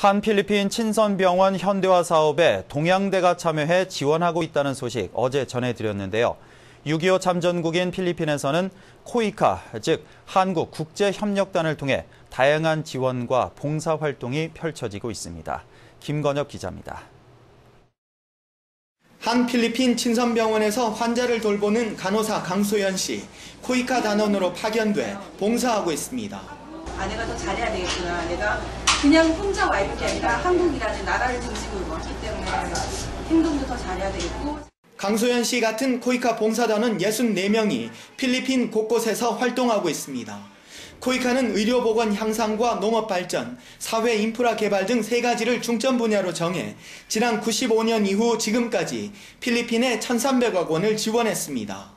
한 필리핀 친선병원 현대화 사업에 동양대가 참여해 지원하고 있다는 소식 어제 전해드렸는데요. 6.25 참전국인 필리핀에서는 코이카, 즉 한국 국제협력단을 통해 다양한 지원과 봉사활동이 펼쳐지고 있습니다. 김건엽 기자입니다. 한 필리핀 친선병원에서 환자를 돌보는 간호사 강소연 씨, 코이카 단원으로 파견돼 봉사하고 있습니다. 아, 내가 더 잘해야 되겠구나. 내가 그냥 혼자 와 있는 게 아니라 한국이라는 나라를 중심으로 왔기 때문에 행동도 더 잘해야 되겠고. 강소연 씨 같은 코이카 봉사단은 64명이 필리핀 곳곳에서 활동하고 있습니다. 코이카는 의료보건 향상과 농업발전, 사회 인프라 개발 등 세 가지를 중점 분야로 정해 지난 95년 이후 지금까지 필리핀에 1,300억 원을 지원했습니다.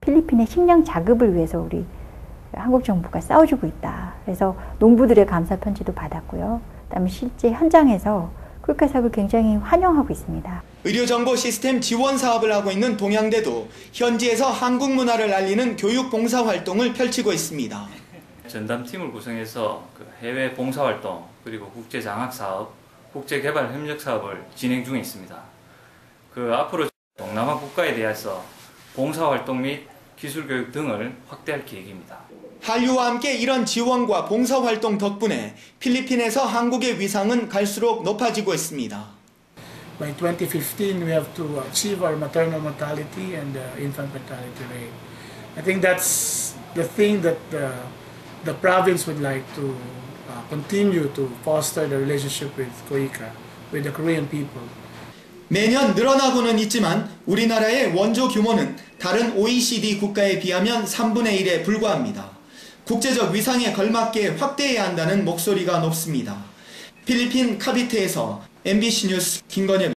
필리핀의 식량 자급을 위해서 우리 한국 정부가 싸워주고 있다. 그래서 농부들의 감사 편지도 받았고요. 그다음에 실제 현장에서 꿀카 사업을 굉장히 환영하고 있습니다. 의료 정보 시스템 지원 사업을 하고 있는 동양대도 현지에서 한국 문화를 알리는 교육 봉사 활동을 펼치고 있습니다. 전담팀을 구성해서 그 해외 봉사 활동 그리고 국제 장학 사업, 국제 개발 협력 사업을 진행 중에 있습니다. 그 앞으로 동남아 국가에 대해서 봉사 활동 및 기술 교육 등을 확대할 계획입니다. 한류와 함께 이런 지원과 봉사 활동 덕분에 필리핀에서 한국의 위상은 갈수록 높아지고 있습니다. by 2015 we have to achieve our maternal mortality and uh, infant mortality rate. I think that's the thing that the, the province would like to uh, continue to foster the relationship with Koika, with the Korean people. 매년 늘어나고는 있지만 우리나라의 원조 규모는 다른 OECD 국가에 비하면 3분의 1에 불과합니다. 국제적 위상에 걸맞게 확대해야 한다는 목소리가 높습니다. 필리핀 카비테에서 MBC 뉴스 김건엽